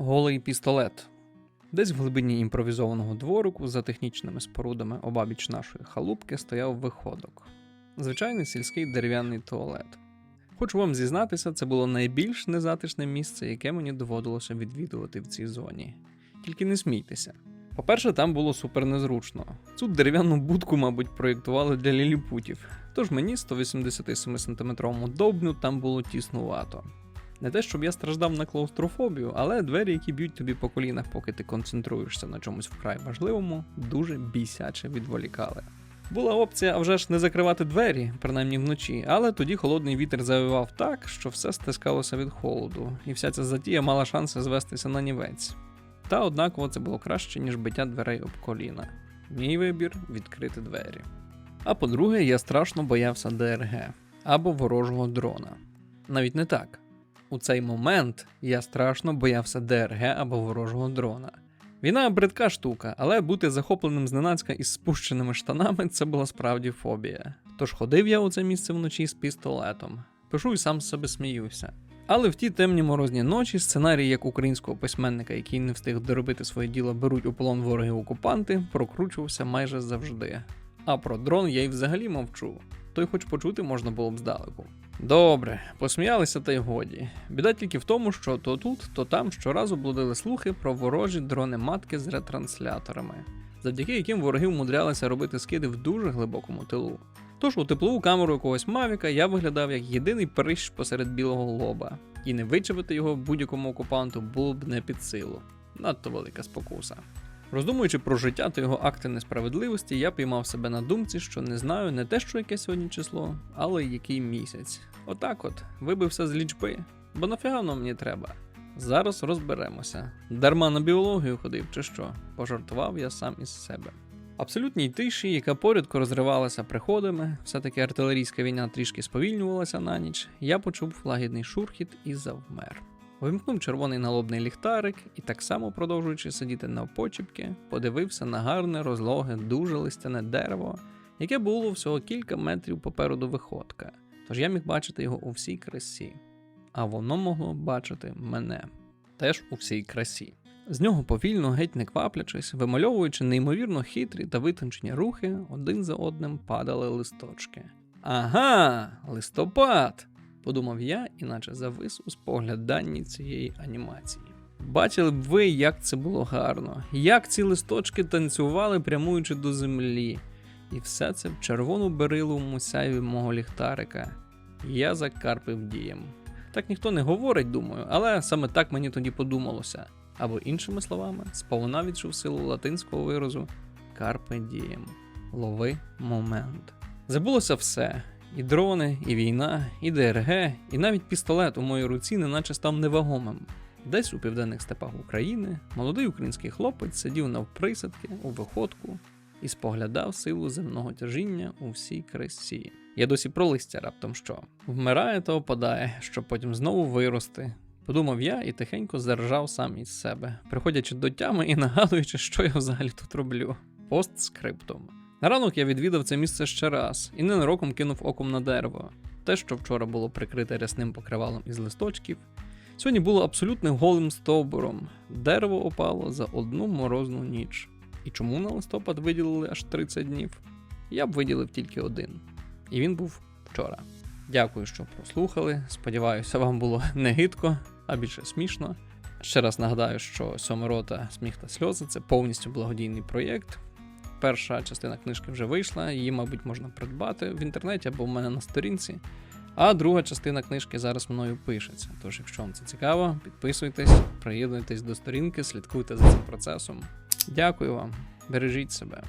Голий пістолет. Десь в глибині імпровізованого дворику за технічними спорудами обабіч нашої халупки стояв виходок. Звичайний сільський дерев'яний туалет. Хочу вам зізнатися, це було найбільш незатишне місце, яке мені доводилося відвідувати в цій зоні. Тільки не смійтеся. По-перше, там було супер незручно. Цю дерев'яну будку, мабуть, проєктували для ліліпутів, тож мені 187 сантиметровому довбню там було тіснувато. Не те, щоб я страждав на клаустрофобію, але двері, які б'ють тобі по колінах, поки ти концентруєшся на чомусь вкрай важливому, дуже бісяче відволікали. Була опція, а вже ж не закривати двері, принаймні вночі, але тоді холодний вітер завивав так, що все стискалося від холоду, і вся ця затія мала шанси звестися на нівець. Та однаково це було краще, ніж биття дверей об коліна. Мій вибір відкрити двері. А по-друге, я страшно боявся ДРГ або ворожого дрона. Навіть не так. У цей момент я страшно боявся ДРГ або ворожого дрона. Війна бридка штука, але бути захопленим зненацька із спущеними штанами це була справді фобія. Тож ходив я у це місце вночі з пістолетом. Пишу і сам з себе сміюся. Але в ті темні морозні ночі сценарій як українського письменника, який не встиг доробити своє діло, беруть у полон вороги окупанти, прокручувався майже завжди. А про дрон я й взагалі мовчу. Той хоч почути можна було б здалеку. Добре, посміялися та й годі. Біда тільки в тому, що то тут, то там щоразу блудили слухи про ворожі дрони-матки з ретрансляторами, завдяки яким вороги вмудрялися робити скиди в дуже глибокому тилу. Тож у теплову камеру якогось Мавіка я виглядав як єдиний прищ посеред білого лоба, і не вичавити його будь-якому окупанту було б не під силу. Надто велика спокуса. Роздумуючи про життя та його акти несправедливості, я піймав себе на думці, що не знаю не те, що яке сьогодні число, але який місяць. Отак от, вибився з лічби, бо нафіга воно мені треба. Зараз розберемося. Дарма на біологію ходив чи що, пожартував я сам із себе. Абсолютній тиші, яка порядко розривалася приходами, все-таки артилерійська війна трішки сповільнювалася на ніч, я почув лагідний шурхіт і завмер. Вимкнув червоний налобний ліхтарик і, так само продовжуючи сидіти навпочіпки, подивився на гарне, розлоге, дуже листяне дерево, яке було всього кілька метрів попереду виходка, тож я міг бачити його у всій красі, а воно могло бачити мене теж у всій красі. З нього повільно, геть не кваплячись, вимальовуючи неймовірно хитрі та витончені рухи, один за одним падали листочки. Ага, листопад! Подумав я, іначе завис у спогляданні цієї анімації. Бачили б ви, як це було гарно, як ці листочки танцювали, прямуючи до землі, і все це в червону бериловому сяйві мого ліхтарика. Я закарпив дієм. Так ніхто не говорить, думаю, але саме так мені тоді подумалося. Або іншими словами, сповна відчув силу латинського виразу Carpe diem. Лови момент. Забулося все: і дрони, і війна, і ДРГ, і навіть пістолет у моїй руці неначе став невагомим. Десь у південних степах України молодий український хлопець сидів навприсадки у виходку і споглядав силу земного тяжіння у всій красі. Я досі про листя раптом що. Вмирає та опадає, щоб потім знову вирости. Подумав я і тихенько заржав сам із себе, приходячи до тями і нагадуючи, що я взагалі тут роблю. Постскриптум. На ранок я відвідав це місце ще раз і ненароком кинув оком на дерево. Те, що вчора було прикрите рясним покривалом із листочків, сьогодні було абсолютно голим стовбуром. Дерево опало за одну морозну ніч. І чому на листопад виділили аж 30 днів? Я б виділив тільки один. І він був вчора. Дякую, що прослухали. Сподіваюся, вам було не гидко, а більше смішно. Ще раз нагадаю, що сьома рота сміх та сльози це повністю благодійний проєкт. Перша частина книжки вже вийшла, її, мабуть, можна придбати в інтернеті або в мене на сторінці. А друга частина книжки зараз мною пишеться. Тож, якщо вам це цікаво, підписуйтесь, приєднуйтесь до сторінки, слідкуйте за цим процесом. Дякую вам, бережіть себе.